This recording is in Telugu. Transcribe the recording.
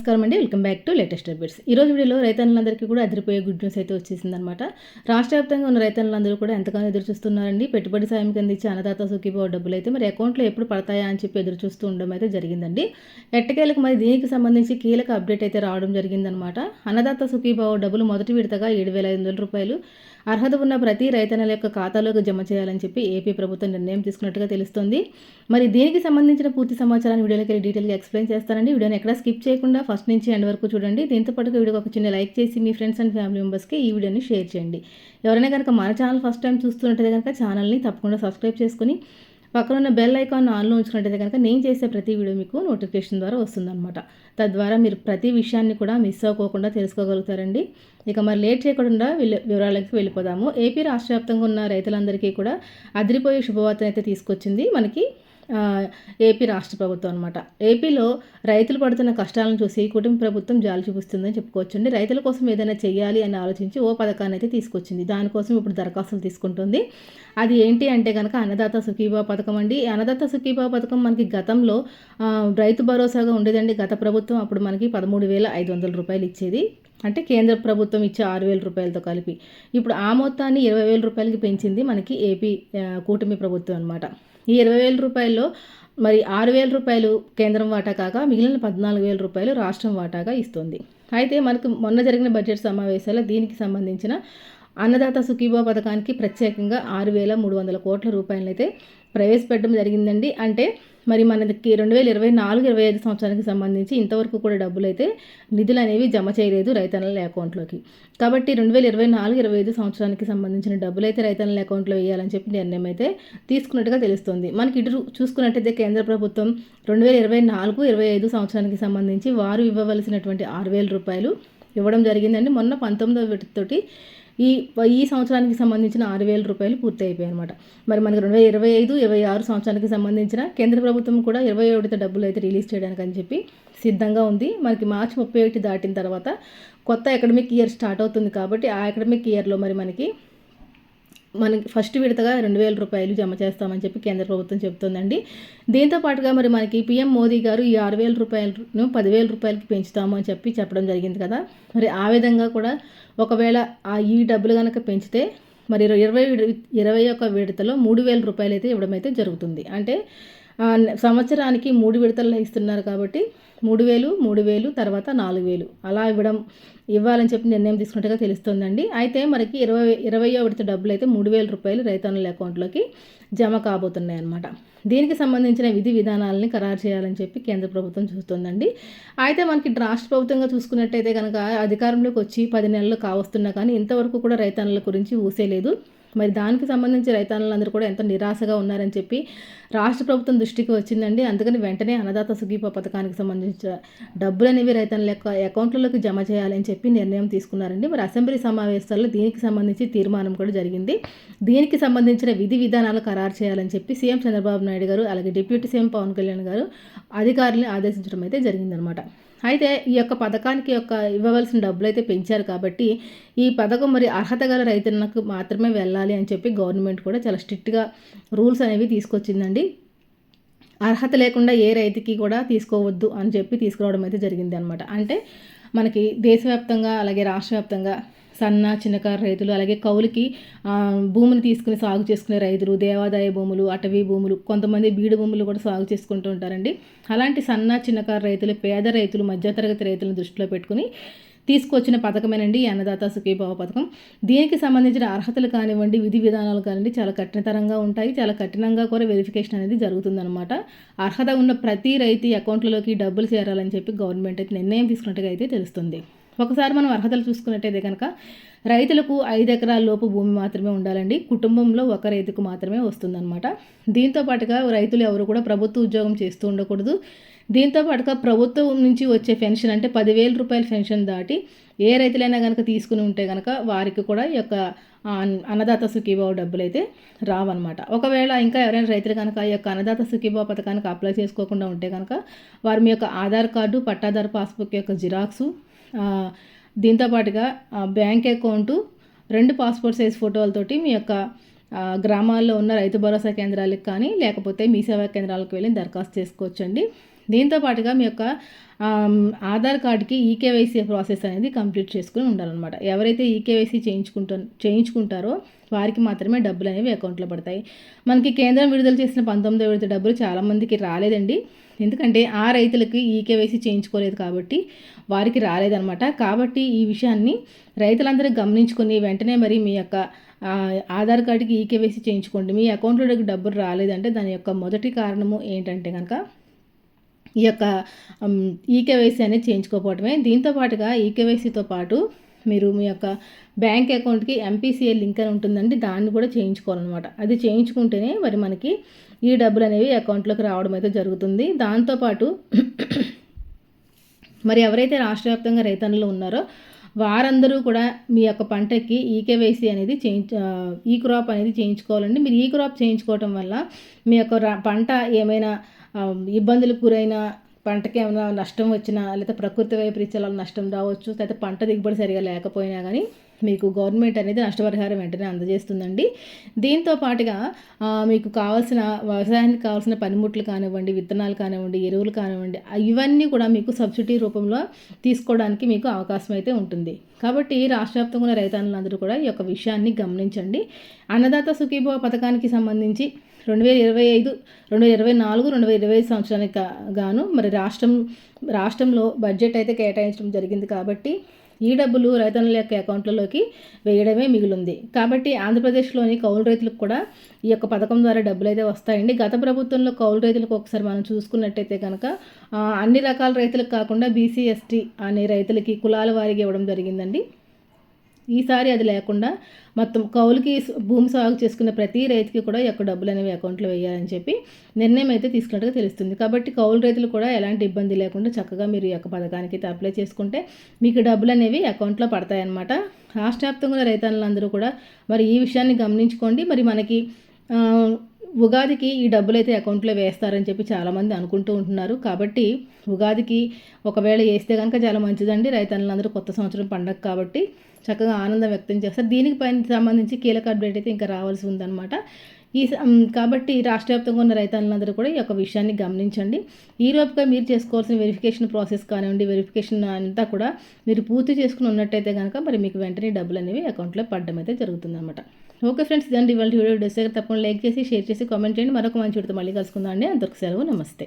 నమస్కారం అండి. Welcome back to latest updates. ఈ రోజు వీడియోలో రైతన్నులందరికీ కూడా అదిరిపోయే గుడ్ న్యూస్ అయితే వచ్చేసిందనమాట రాష్ట్ర వ్యాప్తంగా ఉన్న రైతన్నులందరూ కూడా ఎంతగానో ఎదురు చూస్తున్నారండి. పెట్టుబడి సాయం కింద ఇచ్చే అన్నదాత సుఖీభావ డబ్బులు అయితే మరి అకౌంట్లో ఎప్పుడు పడతాయా అని చెప్పి ఎదురు చూస్తూ ఉండడం అయితే జరిగిందండి. ఎట్టకేలకు మరి దీనికి సంబంధించి కీలక అప్డేట్ అయితే రావడం జరిగిందనమాట అన్నదాత సుఖీభావ డబ్బులు మొదటి విడతగా ఏడు వేల ఐదు వందల రూపాయలు అర్హత ఉన్న ప్రతి రైతన్నుల యొక్క ఖాతాలోకి జమ చేయాలని చెప్పి ఏపీ ప్రభుత్వం నిర్ణయం తీసుకున్నట్టుగా తెలుస్తోంది. మరి దీనికి సంబంధించిన పూర్తి సమాచారాన్ని వీడియోలోకి వెళ్ళి డీటెయిల్గా ఎక్స్ప్లెయిన్ చేస్తానండి. వీడియోని ఎక్కడ స్కిప్ చేయకుండా ఫస్ట్ నుంచి ఎండ్ వరకు చూడండి. దీంతో పాటు వీడియోకి ఒక చిన్న లైక్ చేసి మీ ఫ్రెండ్స్ అండ్ ఫ్యామిలీ మెంబర్స్కి ఈ వీడియోని షేర్ చేయండి. ఎవరైనా కనుక మన ఛానల్ ఫస్ట్ టైం చూస్తుంటే కనుక ఛానల్ని తప్పకుండా సబ్స్క్రైబ్ చేసుకుని పక్కన ఉన్న బెల్ ఐకాన్ ఆన్లో ఉంచుకున్నట్టయితే కనుక నేను చేసే ప్రతి వీడియో మీకు నోటిఫికేషన్ ద్వారా వస్తుందన్నమాట. తద్వారా మీరు ప్రతి విషయాన్ని కూడా మిస్ అవ్వకోకుండా తెలుసుకోగలుగుతారండి. ఇక మరి లేట్ చేయకుండా వివరాలకి వెళ్ళిపోదాము. ఏపీ రాష్ట్ర వ్యాప్తంగా ఉన్న రైతులందరికీ కూడా అదిరిపోయే శుభవార్తను అయితే తీసుకొచ్చింది మనకి ఏపీ రాష్ట్ర ప్రభుత్వం అనమాట ఏపీలో రైతులు పడుతున్న కష్టాలను చూసి కుటుంబ ప్రభుత్వం జాలి చూపిస్తుందని చెప్పుకోవచ్చండి. రైతుల కోసం ఏదైనా చేయాలి అని ఆలోచించి ఓ పథకాన్ని అయితే తీసుకొచ్చింది. దానికోసం ఇప్పుడు దరఖాస్తులు తీసుకుంటుంది. అది ఏంటి అంటే కనుక అన్నదాత సుఖీభావ పథకం అండి. అన్నదాత సుఖీభావ పథకం మనకి గతంలో రైతు భరోసాగా ఉండేదండి. గత ప్రభుత్వం అప్పుడు మనకి పదమూడు వేల ఐదు వందల రూపాయలు ఇచ్చేది. అంటే కేంద్ర ప్రభుత్వం ఇచ్చే ఆరు వేల రూపాయలతో కలిపి. ఇప్పుడు ఆ మొత్తాన్ని ఇరవై వేల రూపాయలకి పెంచింది మనకి ఏపీ కూటమి ప్రభుత్వం అనమాట ఈ ఇరవై వేల రూపాయల్లో మరి ఆరు వేల రూపాయలు కేంద్రం వాటా కాక మిగిలిన పద్నాలుగు వేల రూపాయలు రాష్ట్రం వాటాగా ఇస్తుంది. అయితే మనకు మొన్న జరిగిన బడ్జెట్ సమావేశాల్లో దీనికి సంబంధించిన అన్నదాత సుఖీభా పథకానికి ప్రత్యేకంగా ఆరు వేల మూడు వందల కోట్ల రూపాయలైతే ప్రవేశపెట్టడం జరిగిందండి. అంటే మరి మనకి రెండు వేల ఇరవై నాలుగు ఇరవై ఐదు సంవత్సరానికి సంబంధించి ఇంతవరకు కూడా డబ్బులు అయితే నిధులు అనేవి జమ చేయలేదు రైతన్నల అకౌంట్లోకి. కాబట్టి రెండు వేల ఇరవై నాలుగు ఇరవై ఐదు సంవత్సరానికి సంబంధించిన డబ్బులు అయితే రైతన్నల అకౌంట్లో వేయాలని చెప్పి నిర్ణయం అయితే తీసుకున్నట్టుగా తెలుస్తుంది. మనకి ఇటు చూసుకున్నట్టయితే కేంద్ర ప్రభుత్వం రెండు వేల ఇరవై నాలుగు ఇరవై ఐదు సంవత్సరానికి సంబంధించి వారు ఇవ్వవలసినటువంటి ఆరు వేల రూపాయలు ఇవ్వడం జరిగిందండి. మొన్న పంతొమ్మిదవ తోటి ఈ ఈ సంవత్సరానికి సంబంధించిన ఆరు వేల రూపాయలు పూర్తి అయిపోయాయి అనమాట మరి మనకి రెండు వేల ఇరవై ఐదు ఇరవై ఆరు సంవత్సరానికి సంబంధించిన కేంద్ర ప్రభుత్వం కూడా ఇరవై ఒకటితో డబ్బులు అయితే రిలీజ్ చేయడానికి అని చెప్పి సిద్ధంగా ఉంది. మనకి మార్చి ముప్పై ఒకటి దాటిన తర్వాత కొత్త అకాడమిక్ ఇయర్ స్టార్ట్ అవుతుంది కాబట్టి ఆ అకాడమిక్ ఇయర్లో మరి మనకి మనకి ఫస్ట్ విడతగా రెండు వేల రూపాయలు జమ చేస్తామని చెప్పి కేంద్ర ప్రభుత్వం చెబుతుందండి. దీంతో పాటుగా మరి మనకి పీఎం మోదీ గారు ఈ ఆరు వేల రూపాయలను పదివేల రూపాయలకి పెంచుతాము అని చెప్పి చెప్పడం జరిగింది కదా. మరి ఆ విధంగా కూడా ఒకవేళ ఆ ఈ డబ్బులు కనుక పెంచితే మరి ఇరవై ఇరవై ఒక విడతలో మూడు వేల రూపాయలు అయితే ఇవ్వడం అయితే జరుగుతుంది. అంటే సంవత్సరానికి మూడు విడతలు ఇస్తున్నారు కాబట్టి మూడు వేలు మూడు వేలు తర్వాత నాలుగు వేలు. అలా ఇవ్వడం ఇవ్వాలని చెప్పి నిర్ణయం తీసుకున్నట్టుగా తెలుస్తుందండి. అయితే మనకి ఇరవై ఇరవై విడత డబ్బులు అయితే మూడు వేల రూపాయలు రైతన్నుల అకౌంట్లోకి జమ కాబోతున్నాయి అన్నమాట దీనికి సంబంధించిన విధి విధానాలని ఖరారు చేయాలని చెప్పి కేంద్ర ప్రభుత్వం చూస్తుందండి. అయితే మనకి రాష్ట్ర ప్రభుత్వంగా చూసుకున్నట్టయితే కనుక అధికారంలోకి వచ్చి పది నెలలు కావస్తున్నా కానీ ఇంతవరకు కూడా రైతన్నుల గురించి ఊసేలేదు మరి దానికి సంబంధించి రైతాన్నులందరూ కూడా ఎంతో నిరాశగా ఉన్నారని చెప్పి రాష్ట్ర ప్రభుత్వం దృష్టికి వచ్చిందండి. అందుకని వెంటనే అన్నదాత సుగీప పథకానికి సంబంధించిన డబ్బులు అనేవి రైతన్నుల యొక్క అకౌంట్లలోకి జమ చేయాలని చెప్పి నిర్ణయం తీసుకున్నారండి. మరి అసెంబ్లీ సమావేశాల్లో దీనికి సంబంధించి తీర్మానం కూడా జరిగింది. దీనికి సంబంధించిన విధి విధానాలు ఖరారు చేయాలని చెప్పి సీఎం చంద్రబాబు నాయుడు గారు అలాగే డిప్యూటీ సీఎం పవన్ కళ్యాణ్ గారు అధికారులను ఆదేశించడం అయితే జరిగిందనమాట అయితే ఈ యొక్క పథకానికి యొక్క ఇవ్వవలసిన డబ్బులు అయితే పెంచారు కాబట్టి ఈ పథకం మరి అర్హత గల రైతులకు మాత్రమే వెళ్ళాలి అని చెప్పి గవర్నమెంట్ కూడా చాలా స్ట్రిక్ట్గా రూల్స్ అనేవి తీసుకొచ్చిందండి. అర్హత లేకుండా ఏ రైతుకి కూడా తీసుకోవద్దు అని చెప్పి తీసుకురావడం అయితే జరిగింది అనమాట అంటే మనకి దేశవ్యాప్తంగా అలాగే రాష్ట్ర వ్యాప్తంగా సన్న చిన్నకారు రైతులు అలాగే కౌలుకి భూమిని తీసుకుని సాగు చేసుకునే రైతులు దేవాదాయ భూములు అటవీ భూములు కొంతమంది బీడు భూములు కూడా సాగు చేసుకుంటూ ఉంటారండి. అలాంటి సన్న చిన్నకారు రైతులు పేద రైతులు మధ్యతరగతి రైతులను దృష్టిలో పెట్టుకుని తీసుకొచ్చిన పథకమేనండి ఈ అన్నదాత సుఖీభావ పథకం. దీనికి సంబంధించిన అర్హతలు కానివ్వండి విధి విధానాలు కానివ్వండి చాలా కఠినతరంగా ఉంటాయి. చాలా కఠినంగా కూడా వెరిఫికేషన్ అనేది జరుగుతుందన్నమాట. అర్హత ఉన్న ప్రతి రైతు అకౌంట్లలోకి డబ్బులు చేరాలని చెప్పి గవర్నమెంట్ అయితే నిర్ణయం తీసుకున్నట్టుగా అయితే తెలుస్తుంది. ఒకసారి మనం అర్హతలు చూసుకున్నట్టయితే కనుక రైతులకు ఐదు ఎకరాల లోపు భూమి మాత్రమే ఉండాలండి. కుటుంబంలో ఒక రైతుకు మాత్రమే వస్తుందన్నమాట. దీంతో పాటుగా రైతులు ఎవరు కూడా ప్రభుత్వ ఉద్యోగం చేస్తూ ఉండకూడదు. దీంతో పాటుగా ప్రభుత్వం నుంచి వచ్చే పెన్షన్ అంటే పదివేల రూపాయల పెన్షన్ దాటి ఏ రైతులైనా కనుక తీసుకుని ఉంటే కనుక వారికి కూడా ఈ యొక్క అన్నదాత సుఖీభావ డబ్బులు అయితే రావన్నమాట. ఒకవేళ ఇంకా ఎవరైనా రైతులు కనుక ఈ యొక్క అన్నదాత సుఖీభావ పథకానికి అప్లై చేసుకోకుండా ఉంటే కనుక వారి మీ యొక్క ఆధార్ కార్డు పట్టాదారు పాస్బుక్ యొక్క జిరాక్సు దీంతోపాటుగా బ్యాంక్ అకౌంటు రెండు పాస్పోర్ట్ సైజ్ ఫోటోలతోటి మీ యొక్క గ్రామాల్లో ఉన్న రైతు భరోసా కేంద్రాలకు కానీ లేకపోతే మీ సేవా కేంద్రాలకు వెళ్ళి దరఖాస్తు చేసుకోవచ్చండి. దీంతో పాటుగా మీ యొక్క ఆధార్ కార్డుకి ఈకేవైసీ ప్రాసెస్ అనేది కంప్లీట్ చేసుకుని ఉండాలన్నమాట. ఎవరైతే ఈకేవైసీ చేయించుకుంటా చేయించుకుంటారో వారికి మాత్రమే డబ్బులు అనేవి అకౌంట్లో పడతాయి. మనకి కేంద్రం విడుదల చేసిన పంతొమ్మిదో విడత డబ్బులు చాలామందికి రాలేదండి. ఎందుకంటే ఆ రైతులకి ఈకేవైసీ చేయించుకోలేదు కాబట్టి వారికి రాలేదనమాట కాబట్టి ఈ విషయాన్ని రైతులందరూ గమనించుకొని వెంటనే మరి మీ యొక్క ఆధార్ కార్డుకి ఈకేవైసీ చేయించుకోండి. మీ అకౌంట్లోకి డబ్బులు రాలేదంటే దాని యొక్క మొదటి కారణము ఏంటంటే కనుక ఈ యొక్క ఈకేవైసీ అనేది చేయించుకోకపోవటమే. దీంతో పాటుగా ఈకేవైసీతో పాటు మీరు మీ యొక్క బ్యాంక్ అకౌంట్కి ఎంపీసీఏ లింక్ అని ఉంటుందండి దాన్ని కూడా చేయించుకోవాలన్నమాట. అది చేయించుకుంటేనే మరి మనకి ఈ డబ్బులు అనేవి అకౌంట్లోకి రావడం అయితే జరుగుతుంది. దాంతోపాటు మరి ఎవరైతే రాష్ట్ర వ్యాప్తంగా రైతన్నులు ఉన్నారో వారందరూ కూడా మీ యొక్క పంటకి ఈకేవైసీ అనేది చేయించ ఈ క్రాప్ అనేది చేయించుకోవాలండి. మీరు ఈ క్రాప్ చేయించుకోవటం వల్ల మీ యొక్క పంట ఏమైనా ఇబ్బందులకు గురైన పంటకి ఏమైనా నష్టం వచ్చినా లేదా ప్రకృతి వైపరీత్యాల నష్టం రావచ్చు లేకపోతే పంట దిగుబడి సరిగా లేకపోయినా కానీ మీకు గవర్నమెంట్ అనేది నష్టపరిహారం వెంటనే అందజేస్తుందండి. దీంతో పాటుగా మీకు కావాల్సిన వ్యవసాయానికి కావాల్సిన పనిముట్లు కానివ్వండి విత్తనాలు కానివ్వండి ఎరువులు కానివ్వండి ఇవన్నీ కూడా మీకు సబ్సిడీ రూపంలో తీసుకోవడానికి మీకు అవకాశం అయితే ఉంటుంది. కాబట్టి రాష్ట్ర వ్యాప్తంగా ఉన్న రైతాంగులందరూ కూడా ఈ యొక్క విషయాన్ని గమనించండి. అన్నదాత సుఖీభవ పథకానికి సంబంధించి రెండు వేల ఇరవై ఐదు రెండు వేల ఇరవై నాలుగు రెండు వేల ఇరవై ఐదు సంవత్సరానికి గాను మరి రాష్ట్రం రాష్ట్రంలో బడ్జెట్ అయితే కేటాయించడం జరిగింది కాబట్టి ఈ డబ్బులు రైతన్నుల యొక్క అకౌంట్లలోకి వేయడమే మిగిలింది. కాబట్టి ఆంధ్రప్రదేశ్లోని కౌలు రైతులకు కూడా ఈ యొక్క పథకం ద్వారా డబ్బులు అయితే వస్తాయండి. గత ప్రభుత్వంలో కౌలు రైతులకు ఒకసారి మనం చూసుకున్నట్టయితే కనుక అన్ని రకాల రైతులకు కాకుండా బీసీ ఎస్టీ అనే రైతులకి కులాల వారికి ఇవ్వడం జరిగిందండి. ఈసారి అది లేకుండా మొత్తం కౌలుకి భూమి సాగు చేసుకున్న ప్రతి రైతుకి కూడా యొక్క డబ్బులు అనేవి అకౌంట్లో వేయాలని చెప్పి నిర్ణయం అయితే తీసుకున్నట్టుగా తెలుస్తుంది. కాబట్టి కౌలు రైతులు కూడా ఎలాంటి ఇబ్బంది లేకుండా చక్కగా మీరు ఈ యొక్క పథకానికి అయితే అప్లై చేసుకుంటే మీకు డబ్బులు అనేవి అకౌంట్లో పడతాయన్నమాట. రాష్ట్ర వ్యాప్తంగా రైతన్నులందరూ కూడా మరి ఈ విషయాన్ని గమనించుకోండి. మరి మనకి ఉగాదికి ఈ డబ్బులు అయితే అకౌంట్లో వేస్తారని చెప్పి చాలామంది అనుకుంటూ ఉంటున్నారు. కాబట్టి ఉగాదికి ఒకవేళ వేస్తే కనుక చాలా మంచిదండి. రైతన్నులందరూ కొత్త సంవత్సరం పండగ కాబట్టి చక్కగా ఆనందం వ్యక్తం చేస్తారు. దీనికి పైన సంబంధించి కీలక అప్డేట్ అయితే ఇంకా రావాల్సి ఉందన్నమాట. ఈ కాబట్టి రాష్ట్ర వ్యాప్తంగా ఉన్న రైతాంగులందరూ కూడా ఈ యొక్క విషయాన్ని గమనించండి. ఈ లోపుగా మీరు చేసుకోవాల్సిన వెరిఫికేషన్ ప్రాసెస్ కానివ్వండి వెరిఫికేషన్ అంతా కూడా మీరు పూర్తి చేసుకుని ఉన్నట్టయితే కనుక మరి మీకు వెంటనే డబ్బులు అనేవి అకౌంట్లో పడడం అయితే జరుగుతుందన్నమాట. ఓకే ఫ్రెండ్స్ ఇదండి ఇవాళ వీడియో. డెస్ తప్పకుండా లైక్ చేసి షేర్ చేసి కామెంట్ చేయండి. మరొక మంచి వీడితో మళ్ళీ కలుసుకుందాం అండి. అందరికి సెలవు. నమస్తే.